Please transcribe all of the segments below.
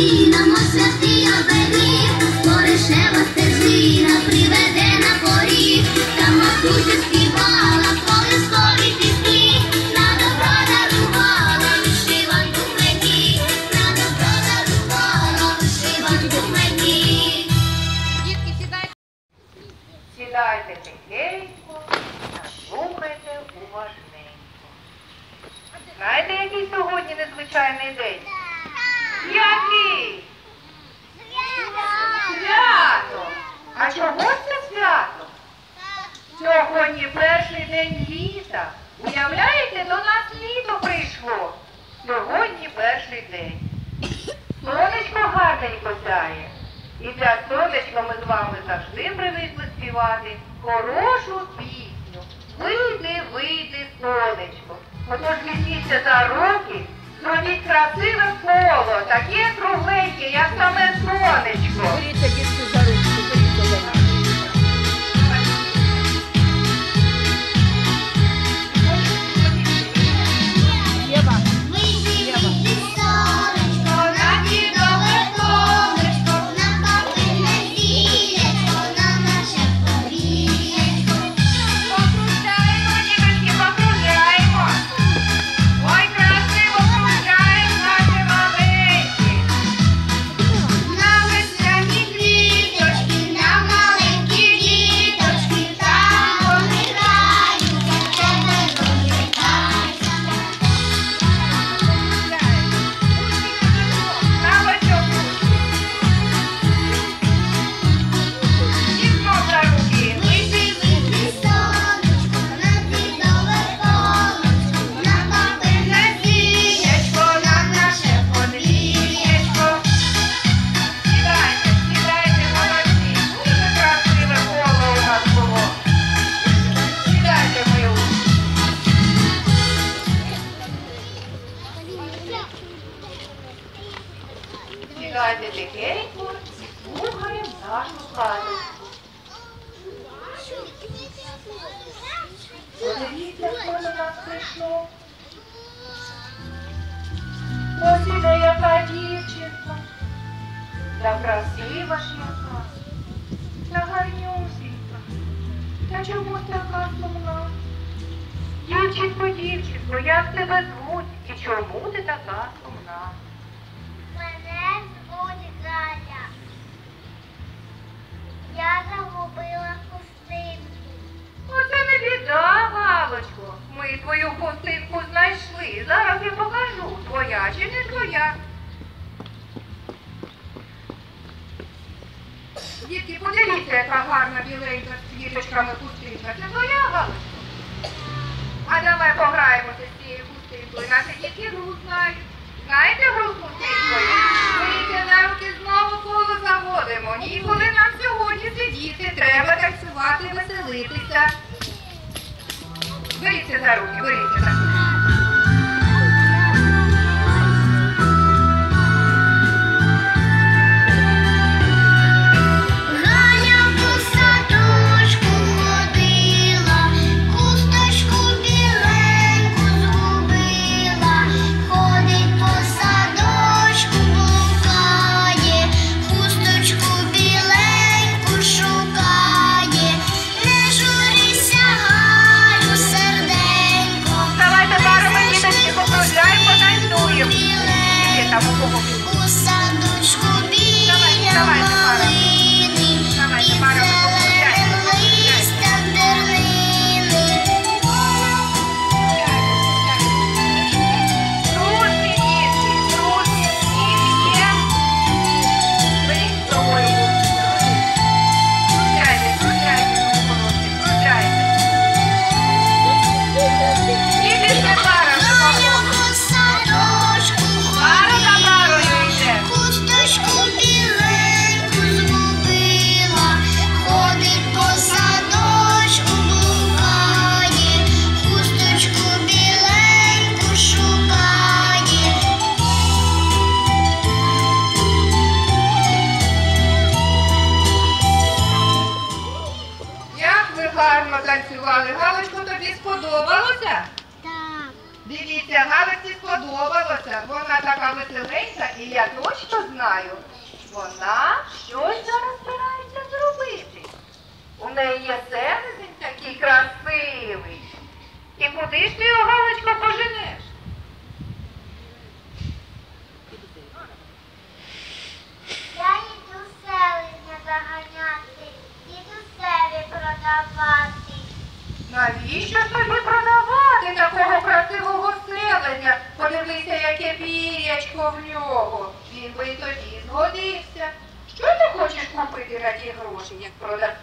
калина, святий оберіг, Поришева Гарненько сяє. І для сонечка ми з вами завжди привикли співати хорошу пісню. Вийди, вийди, сонечко. Отож візьміться за руки, зробіть красиве коло, таке кругленьке, як саме сонечко. Сідайте тихенько і слухаємо нашу казочку. Подивіться, хто до нас прийшов. Ось іде яка дівчинка. Та красива ж яка, та гарнюсінька. Та чому така сумна? Дівчинко, дівчинко, як тебе звуть і чому ти така сумна? Мене звуть Галя. Я загубила хустинку. Оце не біда, Галочко. Ми твою хустинку знайшли. Зараз я покажу, твоя чи не твоя. Дітки, подивіться, яка гарна біленька з квіточками хустинка. Це твоя Галочко. А давай пограємося з цією хустинкою. Наші дітки гру знають. Знаєте гру з хустинкою? Вийдете на руки знову коло заводимо. Ніколи нам сьогодні сидіти, треба танцювати, веселитися. Беріться за руки, беріться за руки. в нього. Він би й тоді згодився. Що ти хочеш купити на ті гроші, як продавці?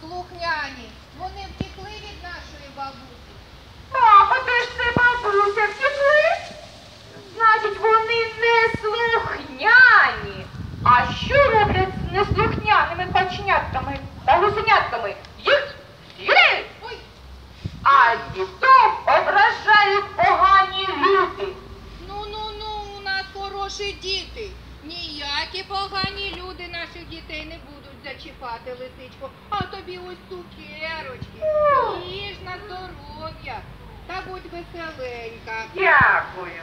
Слухняні, вони втекли від нашої бабусі. Мама, де ж це бабуся втекли? Значить, вони не слухняні. А що роблять з неслухняними каченятками та гусенятками? Їх з'їдають, Ой, а діток ображають погані люди. ну ну ну, у нас хороші діти. Ніякі погані люди наших дітей не будуть зачіпати, лисичку, А тобі ось цукерочки. Їж на здоров'я. Та будь веселенька. Дякую.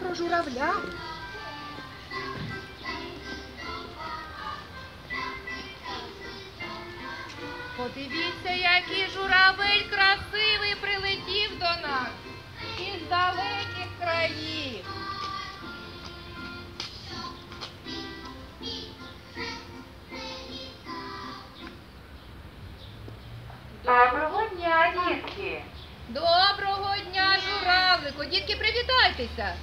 Про журавля. Подивіться, який журавель красивий прилетів до нас із далеких країв. Доброго дня, дітки. Доброго! Дітки, привітайтеся!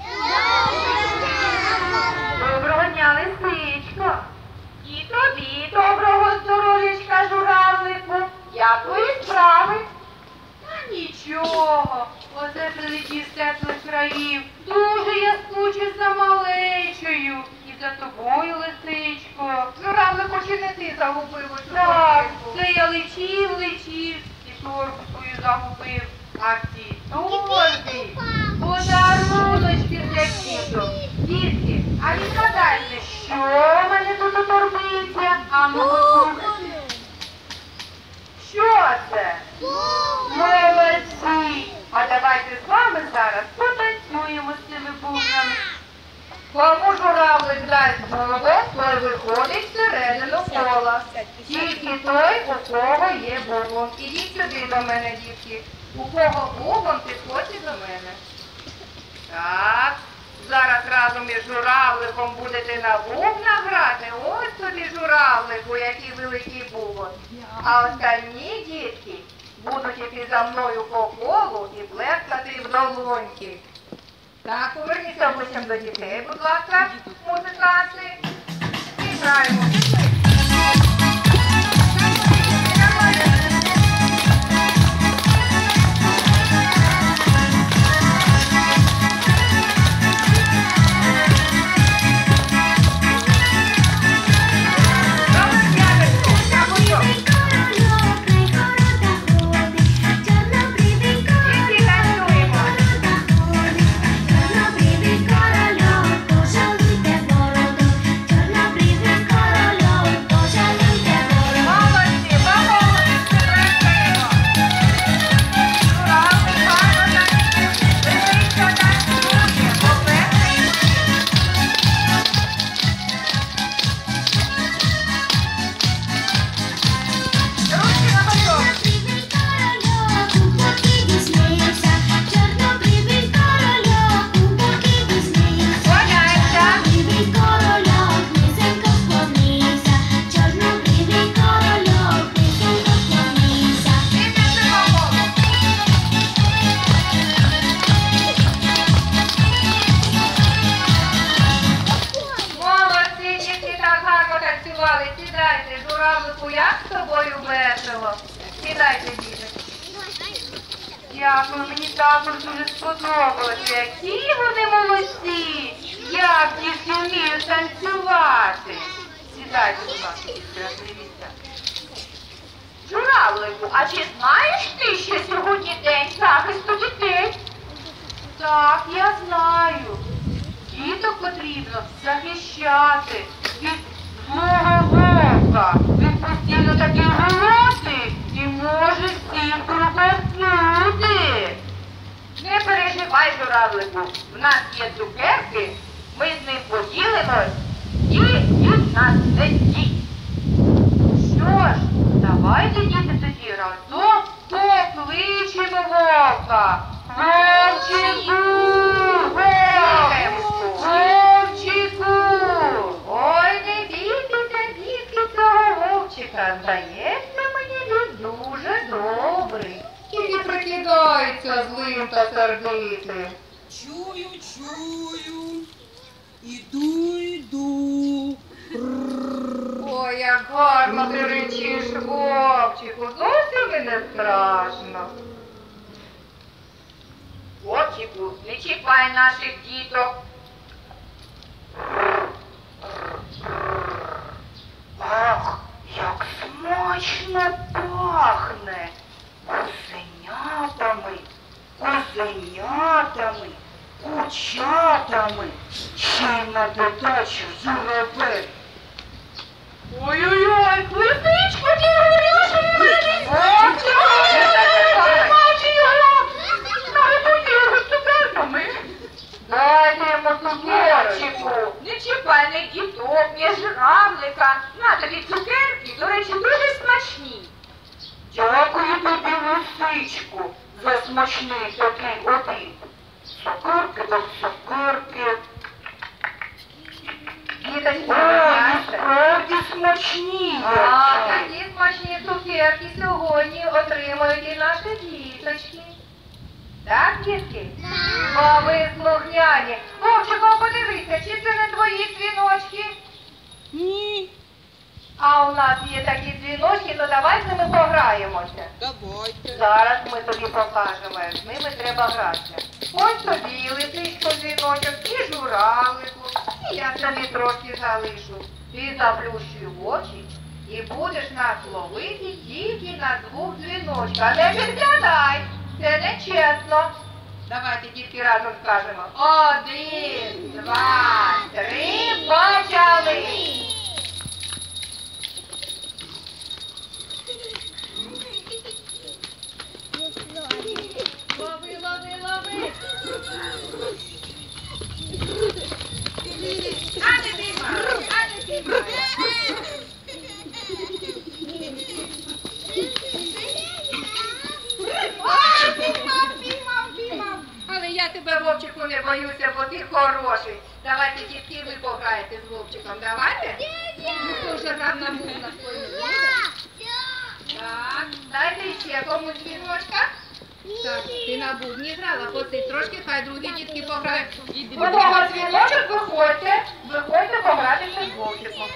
Доброго дня, лисичко. І тобі доброго здоров'ячка, журавлику. Як твої справи? Та нічого. Оце прилетів з теплих країв. Дуже я скучу за малечою. І за тобою, лисичко. Журавлику, чи не ти загубив ось Так, це я летів, летів і торбу свою загубив. А в цій торбі подаруночки для діток. Дітки, а відгадайте, що в мене тут у торбиці? А ну послухайте. Що це? Молодці! А давайте з вами зараз потанцюємо з цими бубнами. Кому журавлик дасть молодець, той виходить всередину кола. Тільки той, у кого є бубон. Ідіть сюди до мене, дітки. У кого бубон, підходьте до мене. Так, зараз разом із журавликом будете на бубнах грати. Ось тобі журавлику, який великий бубон. А остальні дітки будуть іти за мною по колу і плескати в долоньки. Так, поверніться обличчям до дітей, будь ласка, музиканти. І граємо. Сідайте, журавлику, як з тобою весело. Сідайте, діти. Дякую, мені також дуже сподобалося. Які вони молодці! Як тільки вміють танцювати. Сідайте, будь ласка, дивіться. Журавлику, а чи знаєш ти, що сьогодні день захисту дітей? Так, я знаю. Діток потрібно захищати від злого вовка. Він постійно такий голодний і може всіх проковтнути. Не переживай, журавлику. В нас є цукерки, ми з ним поділимось і їх нас не з'їсть. Що ж, давайте діти тоді разом покличемо вовка. Вовчику! Вовчику! Вовчику! Ой, не бійтеся, дітки, цього вовчика. Здається, мені він дуже добрий. Тільки прикидається злим та сердитим. Чую, чую. Іду, іду. Ой, як гарно ти речиш, вовчику, зовсім і не страшно. Вовчику, не чіпай наших діток. На додачу. Ой-ой-ой, лисичко, ти говорила, що в мене. Дайте йому цукерочку. Не чіпай не діток, не журавлика. На тобі цукерки, до речі, дуже смачні. Дякую тобі, лисичку, за смачний такий обід. Цукерки та цукерки. Діточки, Ой, справді смачні. А такі смачні цукерки сьогодні отримують і наші діточки. Так, дітки? А ви слухняні. Вовчику, подивися, чи це не твої дзвіночки? Ні. А у нас є такі дзвіночки, то давай з ними пограємося. Давайте. Зараз ми тобі покажемо, як з ними треба гратися. Ось тобі лисичко дзвіночок, і журавлику, і я тобі трошки залишу. Ти заплющуй очі і будеш нас ловити тільки на двох дзвіночках. Не підглядай, це нечесно. Давайте дітки разом скажемо. Один, два, три, почали. Лови, лови, лови. А не піймай, а не піймай. А, піймав, піймав, піймав. Але я тебе, Вовчику, не боюся, бо ти хороший. Давайте, дітки, ви пограєте з Вовчиком. Давайте? Ну, то вже там набув на своєму. Так, дайте ще комусь дзвіночка. Так, ти на бубні грала, посидь трошки, хай другі дітки пограють. Іди, Готова дзвіночок, виходьте, виходьте погратися з вовчиком.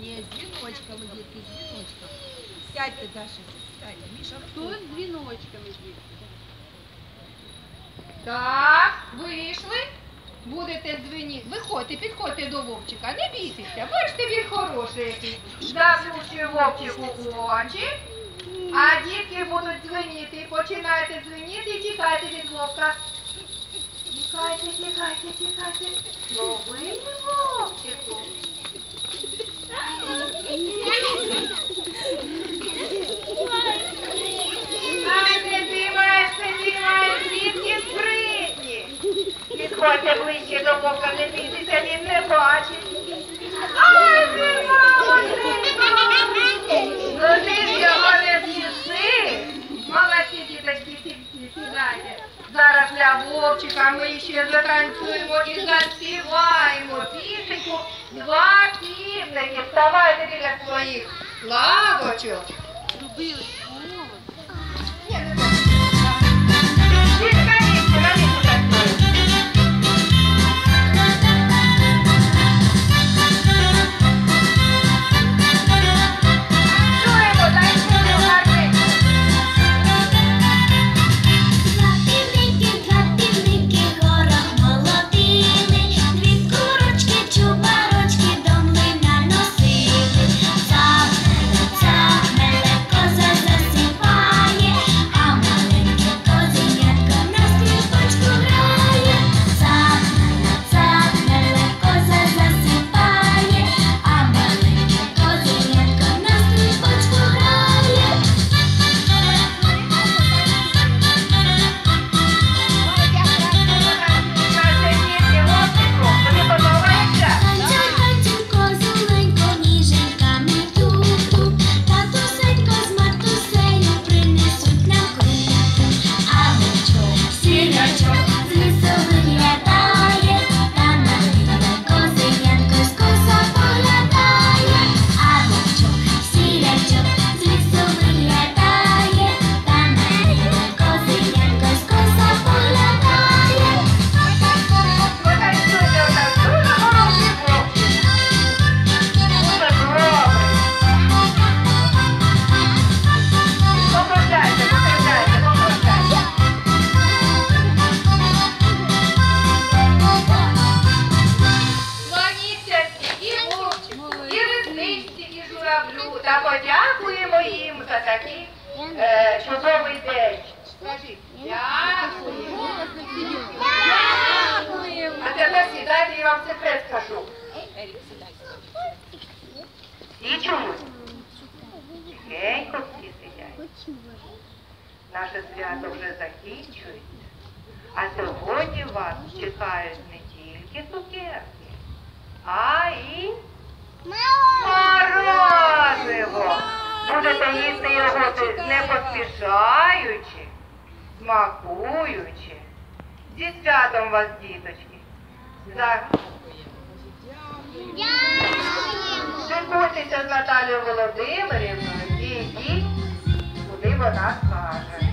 Ні, з дзвіночками, дітки, з дзвіночками. Сядьте, Даша, сядьте. Міша, Хто з дзвіночками дітки? Так, вийшли. Будете дзвеніти. Виходьте, підходьте до вовчика, не бійтеся. Бачите, він хороший який. Заплющує вовчику очі. А дітки будуть дзвеніти. Починайте дзвеніти і тікайте від вовка. Тікайте, тікайте, тікайте. Лови вовчику. Ай, не димаєш, не димаєш, дітки спритні. Підходьте ближче до вовка, не бійтеся, він не бачить. Ай, зірвало, Ну ти ж його не з'їси. Молодці, діточки, сі- сідайте. Зараз для вовчика ми ще затанцюємо і заспіваємо пісеньку два півники. Вставайте біля своїх лавочок. Робили вам секрет скажу. Всі? Тихенько всі сидять. Наше свято вже закінчується. А сьогодні вас чекають не тільки цукерки, а і морозиво. Будете їсти його не поспішаючи, смакуючи. Зі святом вас, діточки. За... Спілкуйтеся з Наталією Володимирівною і йдіть, куди вона скаже.